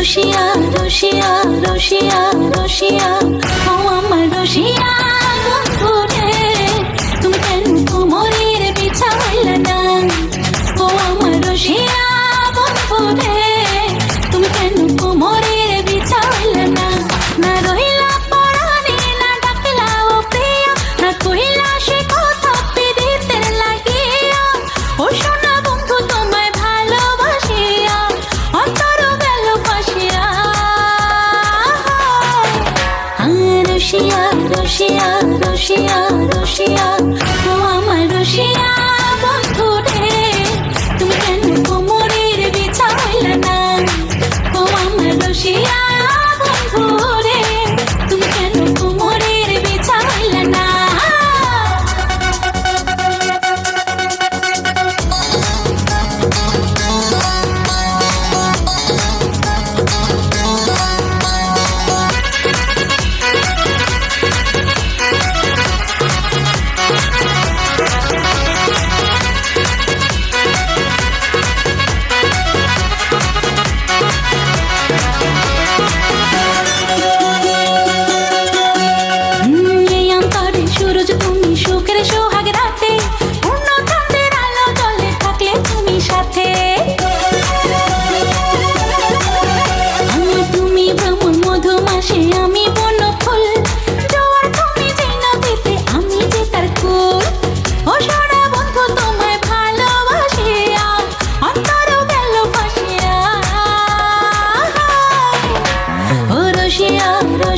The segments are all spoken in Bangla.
রসিয়া রসিয়া রসিয়া রসিয়া ও আমার রসিয়া বন্ধু রে তুমি না ও আমার রসিয়া বন্ধু রসিয়া রসিয়া রসিয়া রসিয়া ও আমার রসিয়া বন্ধু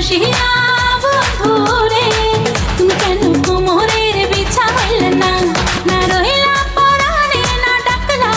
আমার রসিয়া বন্ধু রে, তুমি কেন কুমোরের বিছা হইলা না? না রহিলা পরাণে, না না